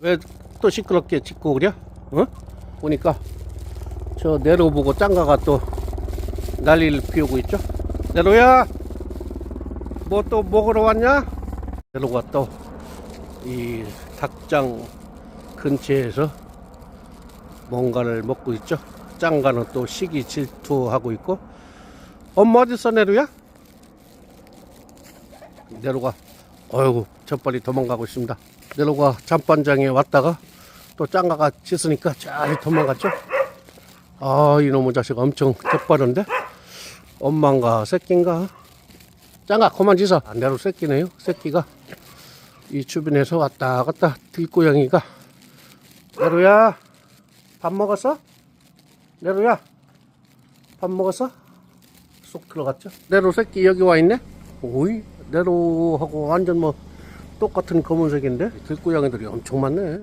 왜 또 시끄럽게 짖고 그래? 어? 보니까 저 내로 보고 짱가가 또 난리를 피우고 있죠. 내로야, 뭐 또 먹으러 왔냐? 내로가 또 이 닭장 근처에서 뭔가를 먹고 있죠. 짱가는 또 시기 질투하고 있고. 엄마 어딨어 내로야? 내로가 어이구 첫발이 도망가고 있습니다. 내로가 잠반장에 왔다가 또 짱가가 짖으니까 잘 도망갔죠. 아 이놈의 자식 엄청 젖바른데 엄마인가 새끼인가 짱가 그만 짖어 내로 새끼네요 새끼가 이 주변에서 왔다 갔다 들고양이가 내로야 밥 먹었어? 내로야 밥 먹었어? 쏙 들어갔죠 내로 새끼 여기 와 있네 오이 내로하고 완전 뭐 똑같은 검은색인데 들고양이들이 엄청 많네